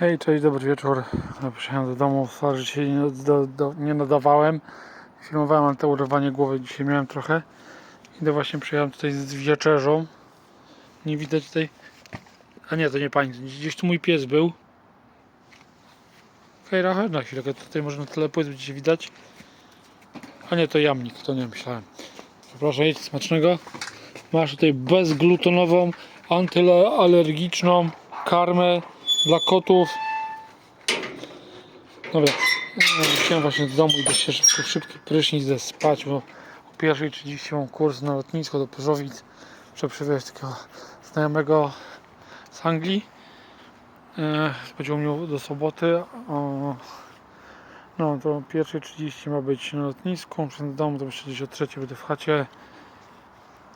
Hej, cześć, dobry wieczór. No, Przyjechałem do domu, sorry, się nie, do, do, nie nadawałem. Filmowałem, ale to urywanie głowy dzisiaj miałem trochę. Idę właśnie przyjechałem tutaj z wieczerzą. Nie widać tutaj... A nie, to nie pani, gdzieś tu mój pies był. Hej, chodź na chwilę, tutaj może na telepłyt będzie widać. A nie, to jamnik, to nie myślałem. Przepraszam, jedź smacznego. Masz tutaj bezglutenową, antyalergiczną karmę dla kotów. Dobra, e, wróciłem właśnie z domu, idę się szybko, szybki prysznic, idę spać, bo o 1.30 mam kurs na lotnisko do Pyrzowic. Muszę przywieźć takiego znajomego z Anglii. E, u mnie do soboty. O, no to o 1.30 ma być na lotnisku, do domu, to myślę, gdzieś o 3 będę w chacie.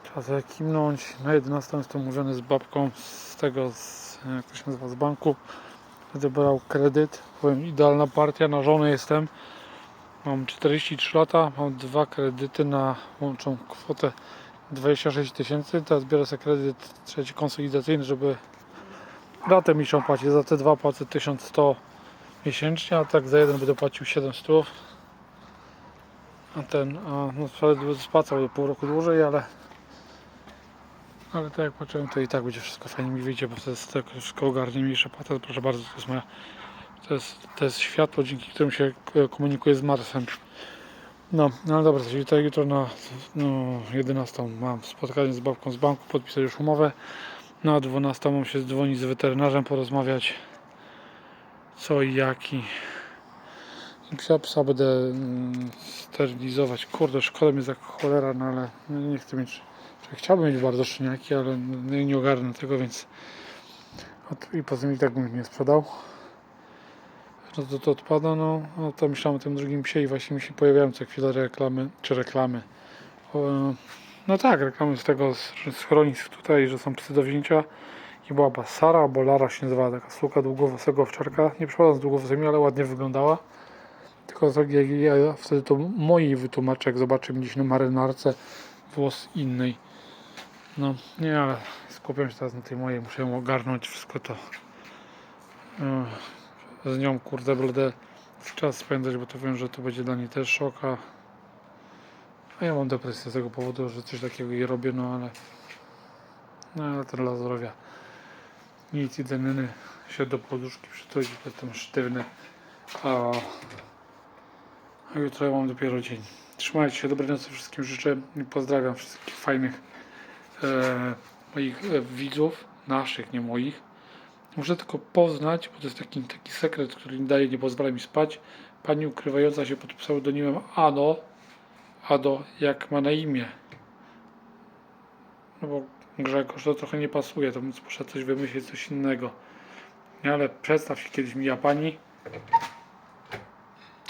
Trzeba sobie kimnąć. Na 11 jestem umówiony z babką z tego, z, jak to się nazywa, z banku. Będę brał kredyt. Powiem, idealna partia. Na żonę jestem. Mam 43 lata. Mam dwa kredyty na łączą kwotę 26 tysięcy. Teraz biorę sobie kredyt trzeci konsolidacyjny, żeby ratę mi się płacić. Za te dwa płacę 1100 miesięcznie, a tak za jeden będę płacił 700. A ten, a, no spłacał do pół roku dłużej, ale ale tak jak patrzyłem, to i tak będzie wszystko fajnie mi wyjdzie, bo to jest tak wszystko płata. Proszę bardzo, to jest moja, to jest, to jest światło, dzięki którym się e, komunikuję z Marsem. No, no dobra, to jutro, jutro na no, 11 mam spotkanie z babką z banku, podpisać już umowę. Na 12 mam się dzwonić z weterynarzem, porozmawiać co i jaki. Psa, psa będę mm, sterylizować. Kurde, szkoda mi za cholera, no ale no, nie chcę mieć Chciałbym mieć bardzo szczeniaki, ale no nie ogarnę tego, więc i poza tym i tak bym nie sprzedał. No to, to odpada, no, no to myślałem o tym drugim psie i właśnie mi się pojawiają co chwilę reklamy, czy reklamy. No tak, reklamy z tego, schronisk tutaj, że są psy do wzięcia. I była chyba Sara albo Lara się nazywała, taka suka długowłosego owczarka. Nie przypadam z długowosymi, ale ładnie wyglądała. Tylko tak jak ja wtedy to moi wytłumaczę, jak zobaczy gdzieś na marynarce włos innej. No nie, ale skupiam się teraz na tej mojej, muszę ją ogarnąć wszystko to. Ech, Z nią kurde będę czas spędzać, bo to wiem, że to będzie dla niej też szoka. A ja mam depresję z tego powodu, że coś takiego jej robię, no ale no ale to dla zdrowia. Nic i denny się do poduszki przytulić, jestem sztywny. A, a jutro ja mam dopiero dzień. Trzymajcie się, dobrej nocy wszystkim życzę pozdrawiam wszystkich fajnych e, moich e, widzów, naszych, nie moich. Muszę tylko poznać, bo to jest taki, taki sekret, który nie daje, nie pozwala mi spać. Pani ukrywająca się pod pseudonimem Ano, Ado, jak ma na imię. No bo Grzegorz to trochę nie pasuje, to muszę coś wymyślić, coś innego. Ale przedstaw się kiedyś mi, a pani.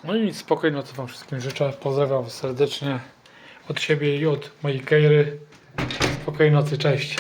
No i nic, spokojnej nocy Wam wszystkim życzę. Pozdrawiam serdecznie od siebie i od mojej Kejry. Spokojnej nocy, cześć.